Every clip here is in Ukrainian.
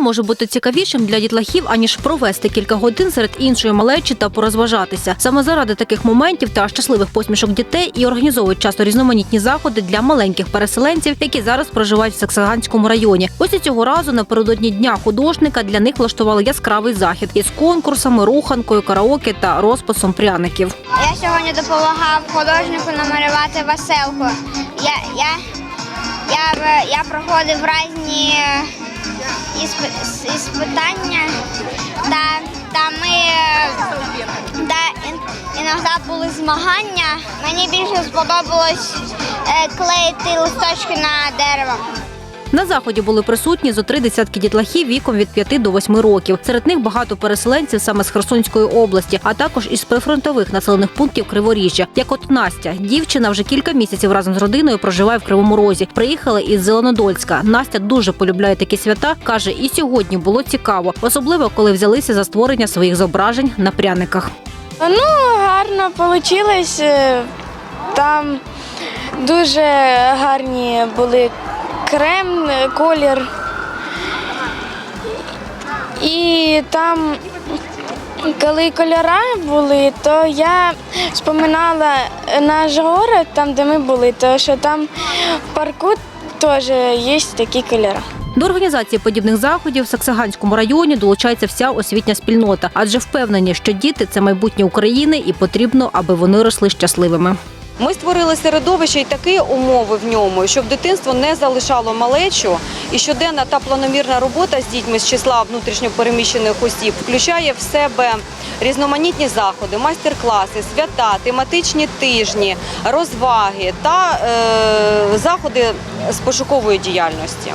Може бути цікавішим для дітлахів, аніж провести кілька годин серед іншої малечі та порозважатися? Саме заради таких моментів та щасливих посмішок дітей і організовують часто різноманітні заходи для маленьких переселенців, які зараз проживають в Саксаганському районі. Ось і цього разу напередодні дня художника для них влаштували яскравий захід із конкурсами, руханкою, караоке та розписом пряників. Я сьогодні допомагав художнику намалювати веселку. Я, я, я, я проходив різні іспитання, та, та ми та іноді були змагання. Мені більше сподобалось е, клеїти листочки на дерево. На заході були присутні зо три десятки дітлахів віком від 5 до 8 років. Серед них багато переселенців саме з Херсонської області, а також із прифронтових населених пунктів Криворіжжя. Як от Настя, дівчина вже кілька місяців разом з родиною проживає в Кривому Розі. Приїхала із Зеленодольська. Настя дуже полюбляє такі свята. каже, і сьогодні було цікаво, особливо коли взялися за створення своїх зображень на пряниках. Ну, гарно вийшло. Там дуже гарні були крем, колір. І там, коли кольори були, то я споминала наш город, там, де ми були, то що там в парку теж є такі кольори. До організації подібних заходів в Саксаганському районі долучається вся освітня спільнота, адже впевнені, що діти це майбутнє України, і потрібно, аби вони росли щасливими. Ми створили середовище і такі умови в ньому, щоб дитинство не залишало малечу. І щоденна та планомірна робота з дітьми з числа внутрішньопереміщених осіб включає в себе різноманітні заходи, майстер-класи, свята, тематичні тижні, розваги та е, заходи з пошукової діяльності.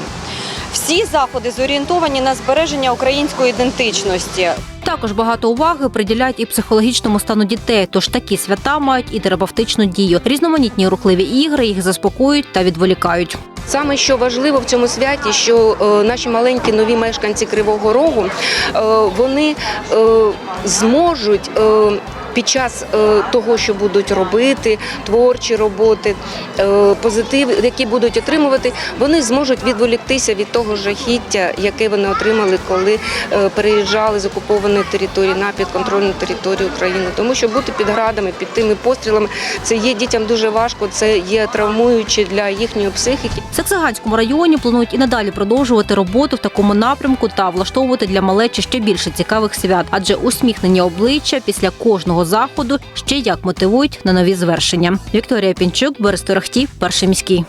Всі заходи зорієнтовані на збереження української ідентичності. Також багато уваги приділяють і психологічному стану дітей, тож такі свята мають і терапевтичну дію. Різноманітні рухливі ігри їх заспокоюють та відволікають. Саме що важливо в цьому святі, що е, наші маленькі нові мешканці Кривого Рогу е, вони е, зможуть. Під час е, того, що будуть робити, творчі роботи, е, позитив, які будуть отримувати, вони зможуть відволіктися від того жахіття, яке вони отримали, коли е, переїжджали з окупованої території на підконтрольну територію України. Тому що бути під градами, під тими пострілами, це є дітям дуже важко, це є травмуюче для їхньої психіки. Саксаганському районі планують і надалі продовжувати роботу в такому напрямку та влаштовувати для малечі ще більше цікавих свят, адже усміхнені обличчя після кожного заходу ще як мотивують на нові звершення. Вікторія Пінчук, Борис Торохтів, перший міський.